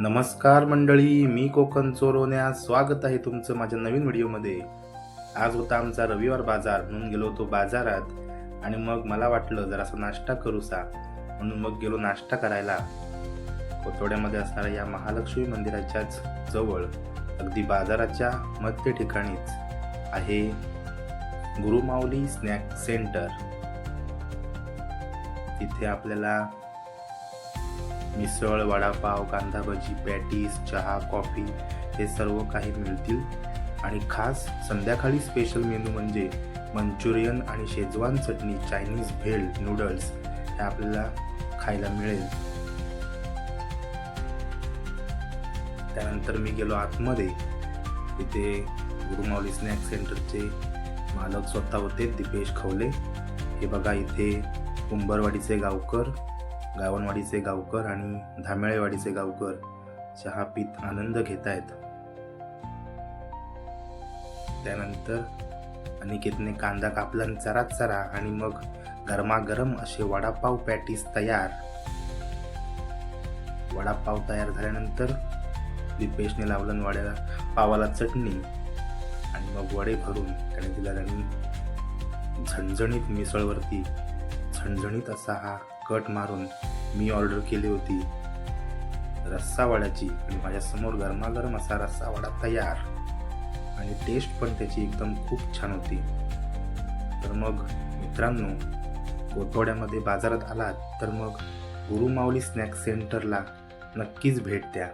नमस्कार मंडळी मी कोकण चोरवण्यास स्वागत आहे तुमचं माझ्या नवीन व्हिडिओमध्ये. आज होता आमचा रविवार बाजार म्हणून गेलो होतो बाजारात. आणि मग मला वाटलं जरासा नाश्ता करूसा. म्हणून मग गेलो नाश्ता करायला. कोथोड्यामध्ये असणाऱ्या या महालक्ष्मी मंदिराच्याच जवळ अगदी बाजाराच्या मध्य ठिकाणीच आहे गुरुमाऊली स्नॅक सेंटर. तिथे आपल्याला मिसळ वडापाव कांदा भजी पॅटीस चहा कॉफी हे सर्व काही मिळतील. आणि खास संध्याकाळी स्पेशल मेनू म्हणजे मंचुरियन आणि शेजवान चटणी चायनीज भेल नूडल्स हे आपल्याला खायला मिळेल. त्यानंतर मी गेलो आतमध्ये. तिथे गुरुमावली स्नॅक सेंटरचे मालक स्वतः होते दिपेश खवले. हे बघा इथे कुंभरवाडीचे गावकर. गावनवाडीचे गावकर आणि धामेळेवाडीचे गावकर चहा पीत आनंद घेत आहेत त्यानंतर अनिकेतने कांदा कापला आणि चरा चरा आणि मग गरमागरम असे वडापाव पॅटीस तयार. वडापाव तयार झाल्यानंतर दिपेशने लावलं वड्याला पावाला चटणी आणि मग वडे भरून त्याने दिला आणि झणझणीत मिसळवरती झणझणीत असा हा कट मारून मी ऑर्डर केली होती. रस्सा वड्याची आणि माझ्यासमोर गरमागरम असा रस्सावाडा तयार. आणि टेस्ट पण त्याची एकदम खूप छान होती. तर मग मित्रांनो कोथोड्यामध्ये बाजारात आलात तर मग गुरुमाऊली स्नॅक सेंटरला नक्कीच भेट द्या.